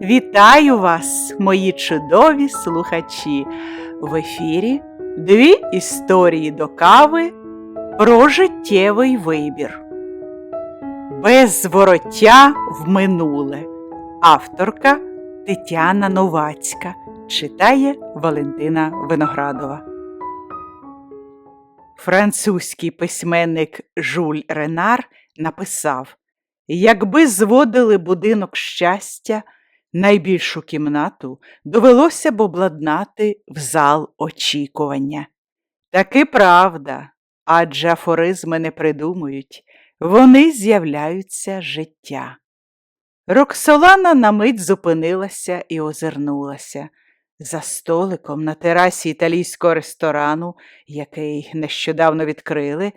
Вітаю вас, мої чудові слухачі! В ефірі дві історії до кави про життєвий вибір. Без звороття в минуле. Авторка Тетяна Новацька читає Валентина Виноградова. Французький письменник Жуль Ренар написав: Якби зводили будинок щастя, найбільшу кімнату довелося б обладнати в зал очікування. Таки правда, адже афоризми не придумують, вони з'являються життя. Роксолана на мить зупинилася і озирнулася. За столиком на терасі італійського ресторану, який нещодавно відкрили,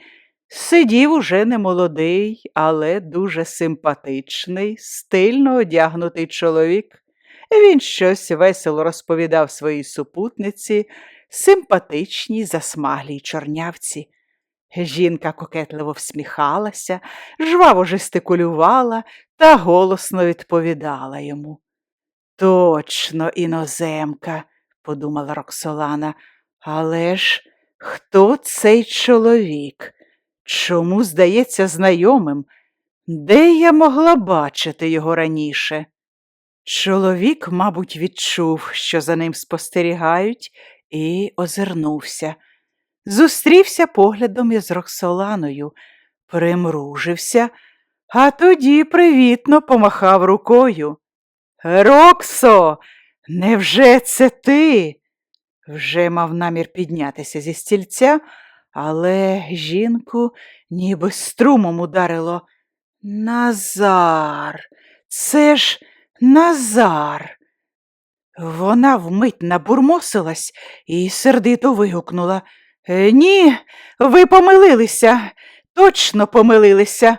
сидів уже немолодий, але дуже симпатичний, стильно одягнутий чоловік. Він щось весело розповідав своїй супутниці, симпатичній засмаглій чорнявці. Жінка кокетливо всміхалася, жваво жестикулювала та голосно відповідала йому. Точно, іноземка, подумала Роксолана, але ж хто цей чоловік? Чому здається знайомим? Де я могла бачити його раніше? Чоловік, мабуть, відчув, що за ним спостерігають, і озирнувся. Зустрівся поглядом із Роксоланою, примружився, а тоді привітно помахав рукою. Роксо, невже це ти? Вже мав намір піднятися зі стільця, але жінку ніби струмом ударило. Назар, це ж Назар. Вона вмить набурмосилась і сердито вигукнула. «Е, Ні, ви помилилися, точно помилилися.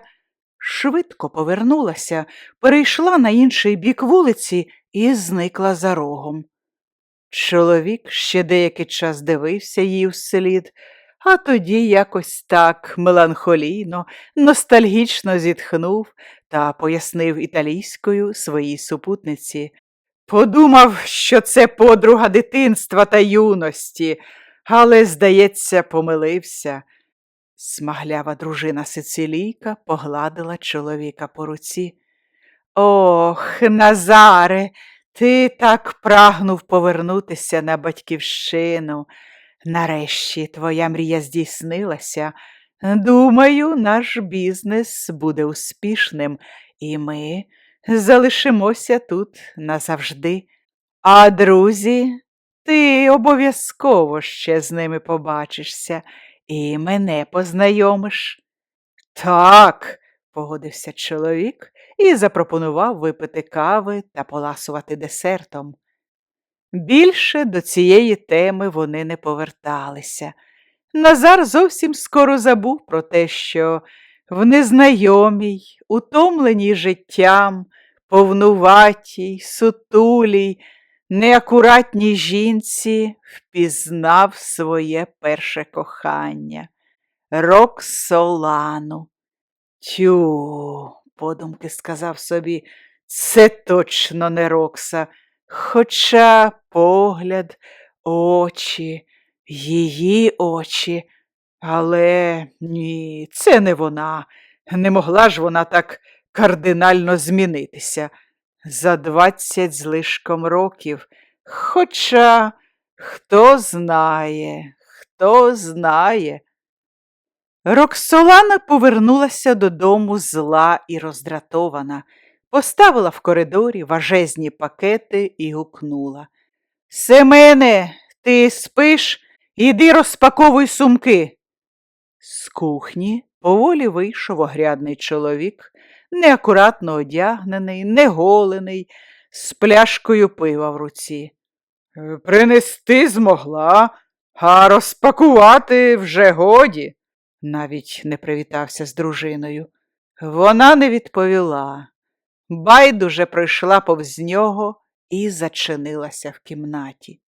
Швидко повернулася, перейшла на інший бік вулиці і зникла за рогом. Чоловік ще деякий час дивився їй вслід, а тоді якось так меланхолійно, ностальгічно зітхнув та пояснив італійською своїй супутниці. Подумав, що це подруга дитинства та юності, але, здається, помилився. Смаглява дружина Сицилійка погладила чоловіка по руці. Ох, Назаре, ти так прагнув повернутися на батьківщину. Нарешті твоя мрія здійснилася. Думаю, наш бізнес буде успішним, і ми залишимося тут назавжди. А друзі, ти обов'язково ще з ними побачишся і мене познайомиш. Так, погодився чоловік і запропонував випити кави та поласувати десертом. Більше до цієї теми вони не поверталися. Назар зовсім скоро забув про те, що в незнайомій, утомленій життям, повнуватій, сутулій, неакуратній жінці впізнав своє перше кохання Роксолану. Тю, подумки сказав собі, це точно не Рокса, хоча погляд, очі, її очі. Але ні, це не вона. Не могла ж вона так кардинально змінитися за двадцять злишком років. Хоча хто знає, хто знає. Роксолана повернулася додому зла і роздратована, поставила в коридорі важезні пакети і гукнула. Семене, ти спиш? Іди розпаковуй сумки. З кухні поволі вийшов огрядний чоловік, неакуратно одягнений, неголений, з пляшкою пива в руці. «Е, Принести змогла, а розпакувати вже годі, навіть не привітався з дружиною. Вона не відповіла. Байдуже пройшла повз нього і зачинилася в кімнаті.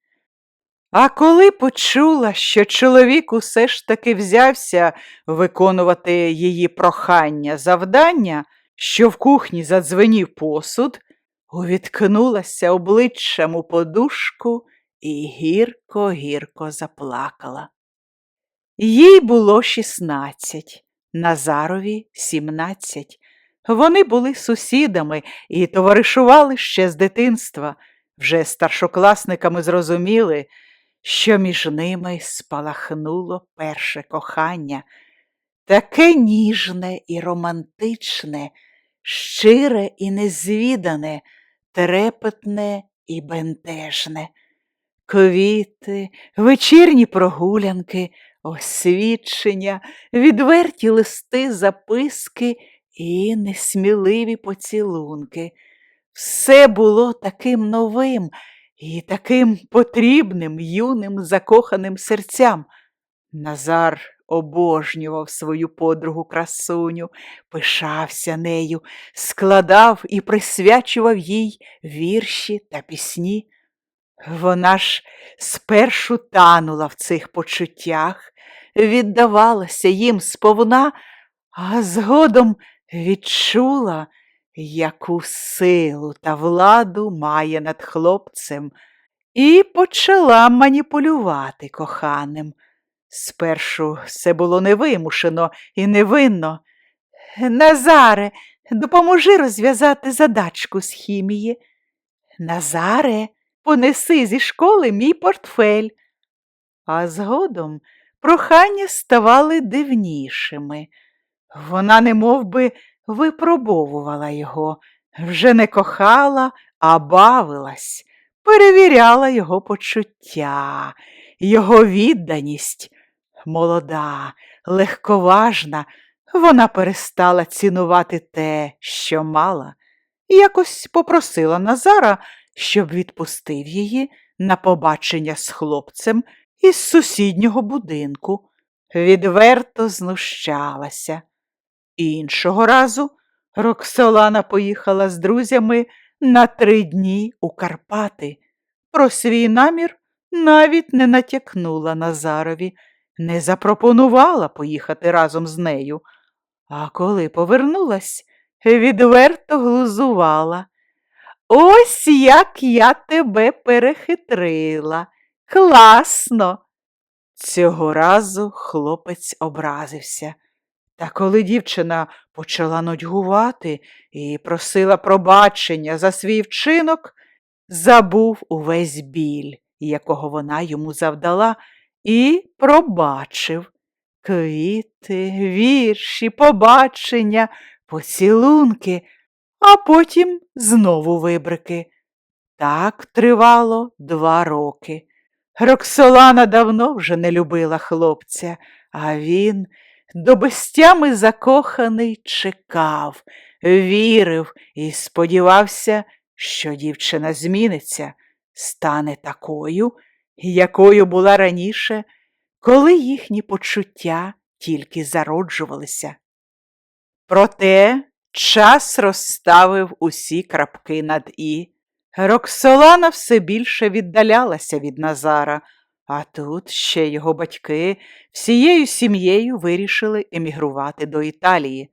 А коли почула, що чоловік усе ж таки взявся виконувати її прохання завдання, що в кухні задзвенів посуд, увіткнулася обличчям у подушку і гірко-гірко заплакала. Їй було шістнадцять, Назарові сімнадцять. Вони були сусідами і товаришували ще з дитинства. Вже старшокласниками зрозуміли, що між ними спалахнуло перше кохання, таке ніжне і романтичне, щире і незвідане, трепетне і бентежне. Квіти, вечірні прогулянки, освідчення, відверті листи, записки і несміливі поцілунки. Все було таким новим і таким потрібним юним закоханим серцям. Назар обожнював свою подругу красуню, пишався нею, складав і присвячував їй вірші та пісні. Вона ж спершу танула в цих почуттях, віддавалася їм сповна, а згодом відчула, яку силу та владу має над хлопцем, і почала маніпулювати коханим. Спершу все було невимушено і невинно. Назаре, допоможи розв'язати задачку з хімії. Назаре, понеси зі школи мій портфель. А згодом прохання ставали дивнішими. Вона немов би випробовувала його, вже не кохала, а бавилась, перевіряла його почуття, його відданість. Молода, легковажна, вона перестала цінувати те, що мала, і якось попросила Назара, щоб відпустив її на побачення з хлопцем із сусіднього будинку. Відверто знущалася. Іншого разу Роксолана поїхала з друзями на три дні у Карпати. Про свій намір навіть не натякнула Назарові, не запропонувала поїхати разом з нею. А коли повернулась, відверто глузувала. Ось як я тебе перехитрила. Класно. Цього разу хлопець образився. Та коли дівчина почала нудьгувати і просила пробачення за свій вчинок, забув увесь біль, якого вона йому завдала, і пробачив. Квіти, вірші, побачення, поцілунки, а потім знову вибрики. Так тривало два роки. Роксолана давно вже не любила хлопця, а він до безтями закоханий чекав, вірив і сподівався, що дівчина зміниться, стане такою, якою була раніше, коли їхні почуття тільки зароджувалися. Проте час розставив усі крапки над і. Роксолана все більше віддалялася від Назара, а тут ще його батьки всією сім'єю вирішили емігрувати до Італії.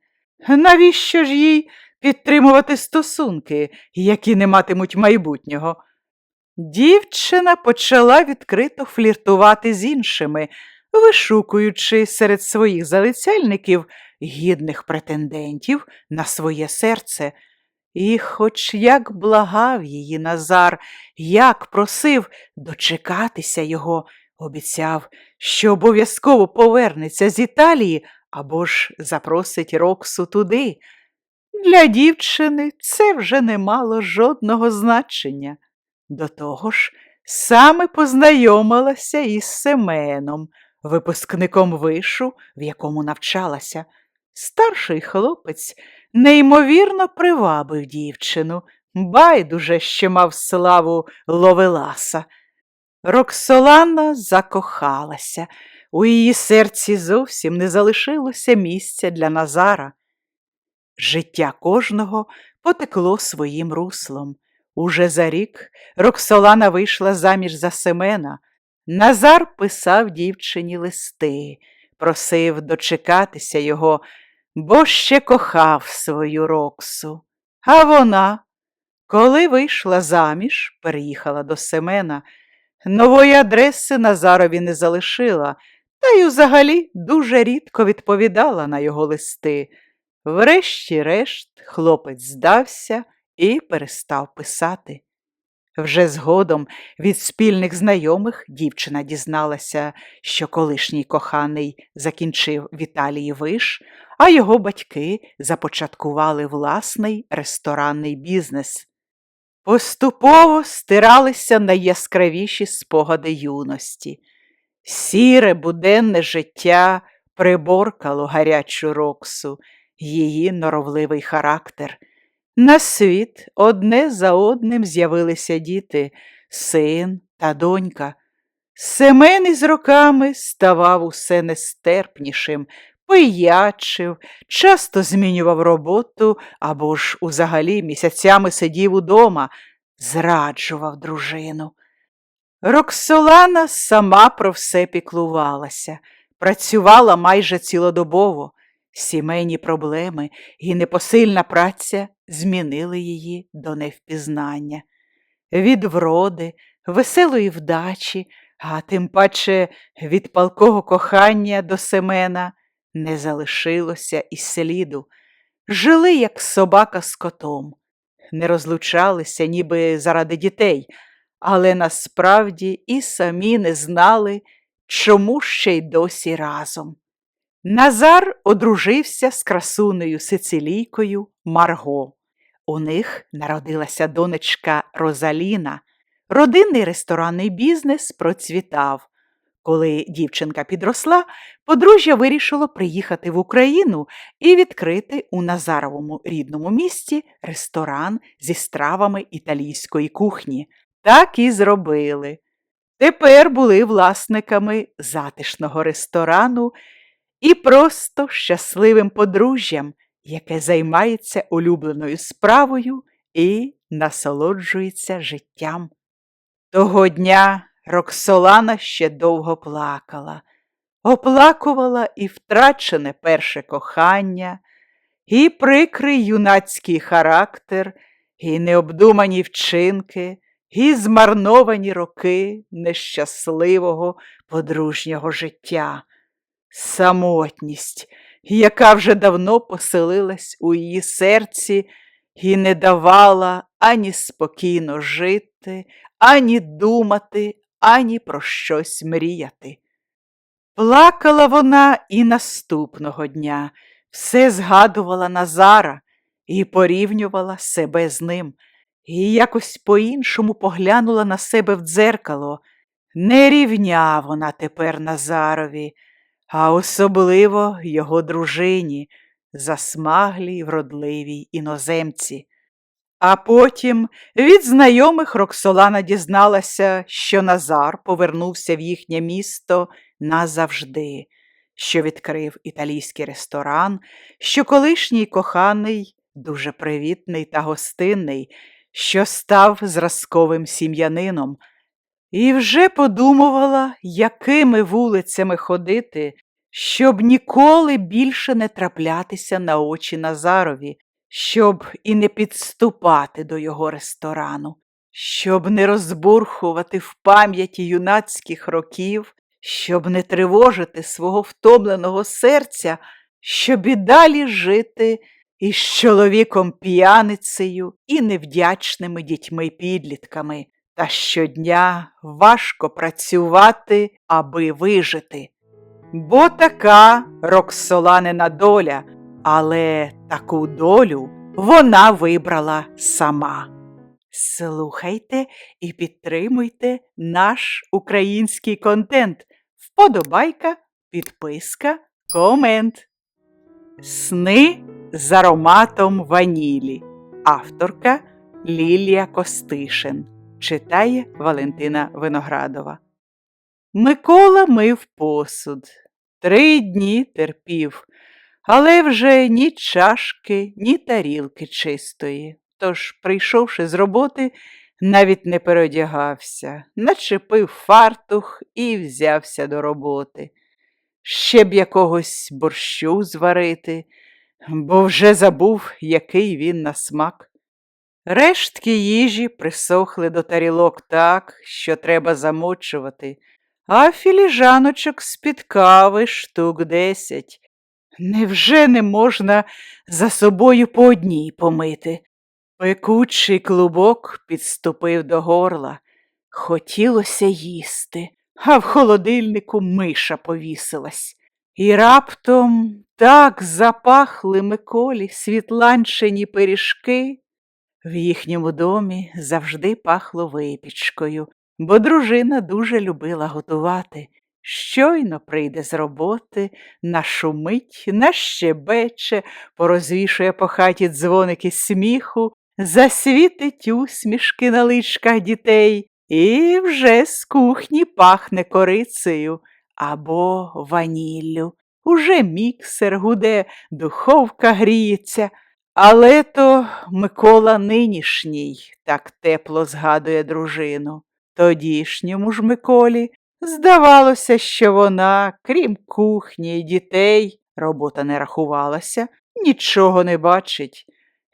Навіщо ж їй підтримувати стосунки, які не матимуть майбутнього? Дівчина почала відкрито фліртувати з іншими, вишукуючи серед своїх залицяльників гідних претендентів на своє серце. І хоч як благав її Назар, як просив дочекатися його, обіцяв, що обов'язково повернеться з Італії або ж запросить Роксу туди. Для дівчини це вже не мало жодного значення. До того ж, саме познайомилася із Семеном, випускником вишу, в якому навчалася. Старший хлопець неймовірно привабив дівчину, байдуже ще мав славу Ловеласа. Роксолана закохалася, у її серці зовсім не залишилося місця для Назара. Життя кожного потекло своїм руслом. Уже за рік Роксолана вийшла заміж за Семена. Назар писав дівчині листи, просив дочекатися його, бо ще кохав свою Роксу. А вона Коли вийшла заміж, переїхала до Семена, нової адреси Назарові не залишила, та й взагалі дуже рідко відповідала на його листи. Врешті-решт, хлопець здався і перестав писати. Вже згодом від спільних знайомих дівчина дізналася, що колишній коханий закінчив в Італії виш, а його батьки започаткували власний ресторанний бізнес. Поступово стиралися найяскравіші спогади юності. Сіре буденне життя приборкало гарячу роксу, її норовливий характер. На світ одне за одним з'явилися діти, син та донька. Семен із роками ставав усе нестерпнішим, пиячив, часто змінював роботу або ж узагалі місяцями сидів удома, зраджував дружину. Роксолана сама про все піклувалася, працювала майже цілодобово. Сімейні проблеми і непосильна праця змінили її до невпізнання. Від вроди, веселої вдачі, а тим паче від палкого кохання до Семена не залишилося і сліду. Жили, як собака з котом, не розлучалися, ніби заради дітей, але насправді і самі не знали, чому ще й досі разом. Назар одружився з красунею сицилійкою Марго. У них народилася донечка Розаліна. Родинний ресторанний бізнес процвітав. Коли дівчинка підросла, подружжя вирішило приїхати в Україну і відкрити у Назаровому рідному місті ресторан зі стравами італійської кухні. Так і зробили. Тепер були власниками затишного ресторану і просто щасливим подружжям, яке займається улюбленою справою і насолоджується життям. Того дня Роксолана ще довго плакала, оплакувала і втрачене перше кохання, і прикрий юнацький характер, і необдумані вчинки, і змарновані роки нещасливого подружнього життя самотність, яка вже давно поселилась у її серці і не давала ані спокійно жити, ані думати, ані про щось мріяти. Плакала вона і наступного дня, все згадувала Назара і порівнювала себе з ним, і якось по-іншому поглянула на себе в дзеркало. Не рівня вона тепер Назарові, а особливо його дружині, засмаглій, вродливій іноземці. А потім від знайомих Роксолана дізналася, що Назар повернувся в їхнє місто назавжди, що відкрив італійський ресторан, що колишній коханий, дуже привітний та гостинний, що став зразковим сім'янином. І вже подумувала, якими вулицями ходити, щоб ніколи більше не траплятися на очі Назарові, щоб і не підступати до його ресторану, щоб не розбурхувати в пам'яті юнацьких років, щоб не тривожити свого втомленого серця, щоб і далі жити із чоловіком п'яницею і невдячними дітьми-підлітками та щодня важко працювати, аби вижити. Бо така Роксоланина доля, але таку долю вона вибрала сама. Слухайте і підтримуйте наш український контент. Вподобайка, підписка, комент. Сни з ароматом ванілі. Авторка Лілія Костишин. Читає Валентина Виноградова. Микола мив посуд. Три дні терпів, але вже ні чашки, ні тарілки чистої. Тож, прийшовши з роботи, навіть не переодягався, начепив фартух і взявся до роботи. Ще б якогось борщу зварити, бо вже забув, який він на смак. Рештки їжі присохли до тарілок так, що треба замочувати, а філіжаночок з-під кави штук десять. Невже не можна за собою по одній помити? Пекучий клубок підступив до горла. Хотілося їсти, а в холодильнику миша повісилась. І раптом так запахли Миколі світланчені пиріжки. В їхньому домі завжди пахло випічкою, бо дружина дуже любила готувати. Щойно прийде з роботи, нашумить, нащебече, порозвішує по хаті дзвоники сміху, засвітить усмішки на личках дітей, і вже з кухні пахне корицею або ваніллю. Уже міксер гуде, духовка гріється, але то Микола нинішній так тепло згадує дружину. Тодішньому ж Миколі здавалося, що вона, крім кухні й дітей, робота не рахувалася, нічого не бачить.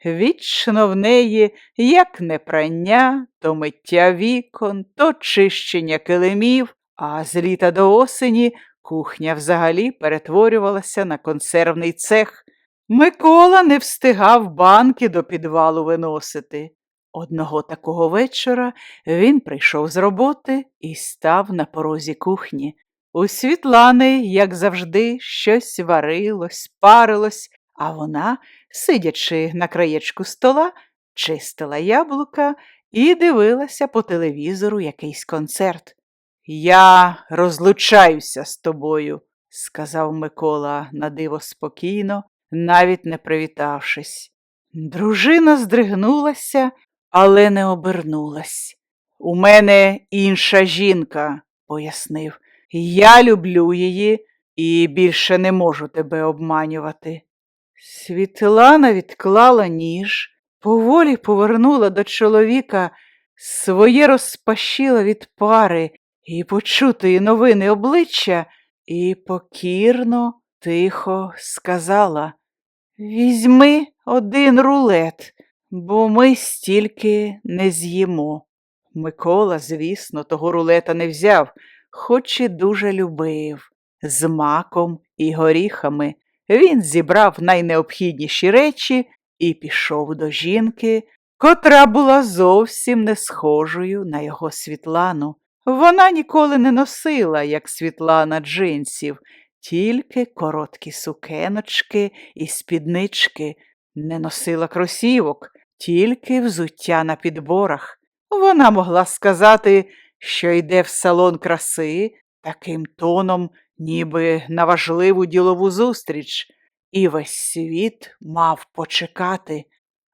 Вічно в неї як не прання, то миття вікон, то чищення килимів, а з літа до осені кухня взагалі перетворювалася на консервний цех. Микола не встигав банки до підвалу виносити. Одного такого вечора він прийшов з роботи і став на порозі кухні. У Світлани, як завжди, щось варилось, парилось, а вона, сидячи на краєчку стола, чистила яблука і дивилася по телевізору якийсь концерт. Я розлучаюся з тобою, сказав Микола надиво спокійно, навіть не привітавшись. Дружина здригнулася, але не обернулась. У мене інша жінка, пояснив. Я люблю її і більше не можу тебе обманювати. Світлана відклала ніж, поволі повернула до чоловіка своє розпашіло від пари і почутої новини обличчя, і покірно, тихо сказала Візьми один рулет, бо ми стільки не з'їмо. Микола, звісно, того рулета не взяв, хоч і дуже любив. З маком і горіхами він зібрав найнеобхідніші речі і пішов до жінки, котра була зовсім не схожою на його Світлану. Вона ніколи не носила, як Світлана, джинсів, тільки короткі сукеночки і спіднички, не носила кросівок, тільки взуття на підборах. Вона могла сказати, що йде в салон краси таким тоном, ніби на важливу ділову зустріч, і весь світ мав почекати.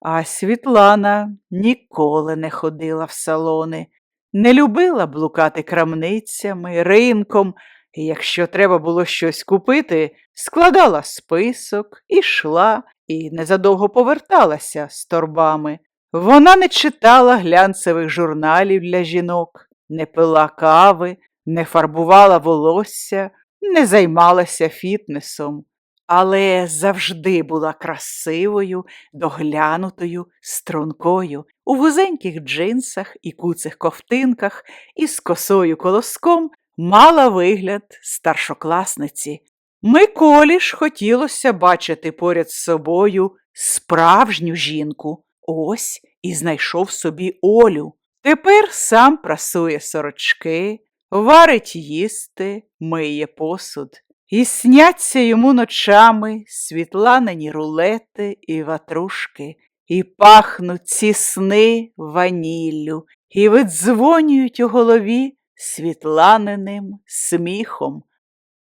А Світлана ніколи не ходила в салони, не любила блукати крамницями, ринком, і якщо треба було щось купити, складала список, ішла і незадовго поверталася з торбами. Вона не читала глянцевих журналів для жінок, не пила кави, не фарбувала волосся, не займалася фітнесом, але завжди була красивою, доглянутою, стрункою, у вузеньких джинсах і куцих ковтинках із косою колоском мала вигляд старшокласниці. Миколі ж хотілося бачити поряд з собою справжню жінку. Ось і знайшов собі Олю. Тепер сам прасує сорочки, варить їсти, миє посуд. І сняться йому ночами світланені рулети і ватрушки, і пахнуть ці сни ваніллю, і видзвонюють у голові світланиним сміхом.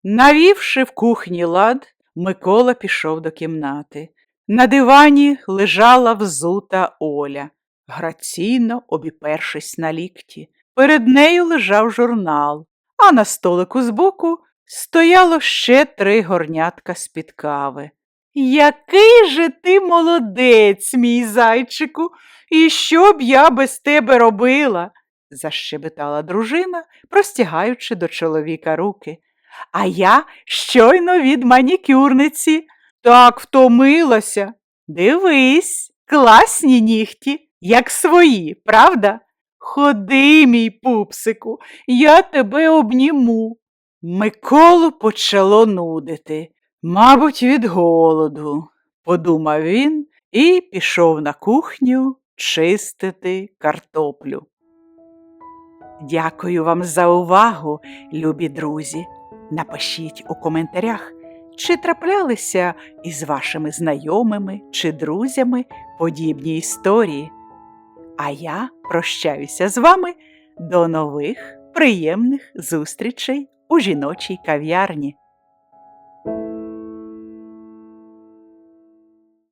Навівши в кухні лад, Микола пішов до кімнати. На дивані лежала взута Оля, граційно обіпершись на лікті. Перед нею лежав журнал, а на столику збоку стояло ще три горнятка з-під кави. Який же ти молодець, мій зайчику, і що б я без тебе робила? Защебетала дружина, простягаючи до чоловіка руки. А я щойно від манікюрниці. Так втомилася. Дивись, класні нігті. як свої, правда? Ходи, мій пупсику, я тебе обніму. Миколу почало нудити, мабуть, від голоду, подумав він і пішов на кухню чистити картоплю. Дякую вам за увагу, любі друзі. Напишіть у коментарях, чи траплялися із вашими знайомими чи друзями подібні історії. А я прощаюся з вами до нових приємних зустрічей у жіночій кав'ярні.